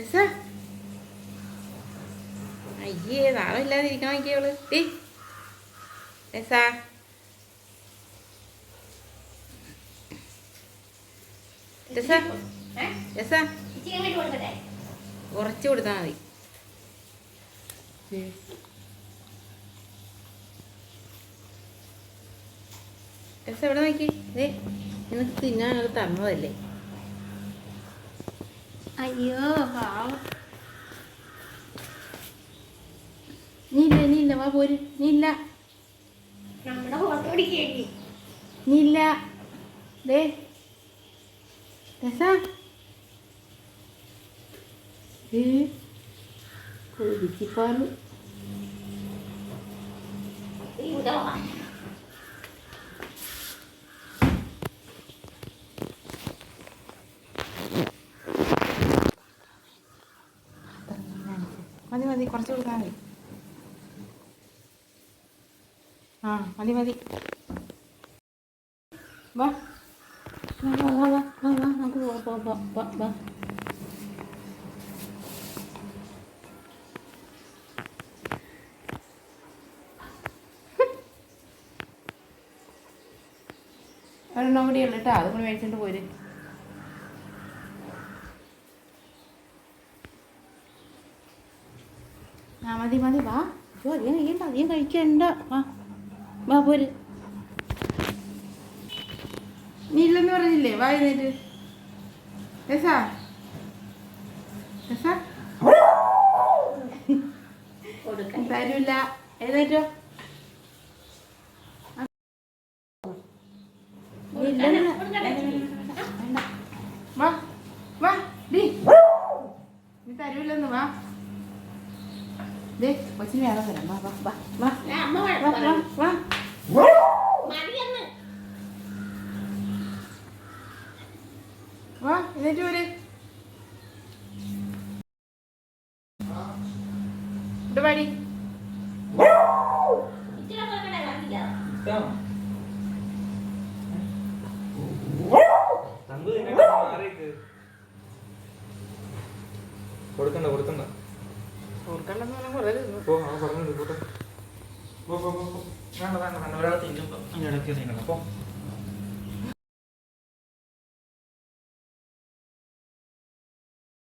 എസാ അയ്യേ നാളെ ഇല്ലാതിരിക്കാൻ നോക്കിയവൾ ടീ കുറച്ച് കൊടുത്താൽ മതി. എസ് എവിടെ നോക്കി. ഏ നിനക്ക് തിന്നാൻ തന്നതല്ലേ? അയ്യോ പാവം. നീ ഇല്ല നീ ഇല്ല വാ പോര്. നീ ഇല്ല നമ്മുടെ ഫോട്ടോ നീ ഇല്ല ദേ. രസാ. ഏ? കൊതിച്ചിപ്പാറ് ഇവിടെ മതി മതി കുറച്ച് കൊടുത്താൽ മതി. ആ മതി മതി. ഒരെണ്ണം കൂടി ഉള്ളു കേട്ടോ അതും കൂടി മേടിച്ചിട്ട് പോര്. ആ മതി മതി വാ. അയ്യോ അധികം കഴിക്കണ്ട അധികം കഴിക്കണ്ട. വാ വാ പോര്. നീ ഇല്ലെന്ന് പറഞ്ഞില്ലേ? വാ എഴുന്നേറ്റ്. രസാ? രസാ? തരൂല. എഴുന്നേറ്റോ നീ ഇല്ലെന്ന് കൊടുക്കട്ടെ വേണ്ട വാ വാ ഡി നീ തരൂലെന്ന് വാ ദേ കൊച്ചിന് വേറെ തരാം വാ വാ വാ വാ വാ വാ. വാ വാ എന്നിട്ട് ഇവിടെ പാടി. കൊടുക്കണ്ട കൊടുക്കണ്ട. വേണ്ട വേണ്ട വേണ്ട. ഒരാൾ തിന്നും. അതിന്റെ ഇടയ്ക്ക് തിന്നണം. പോ.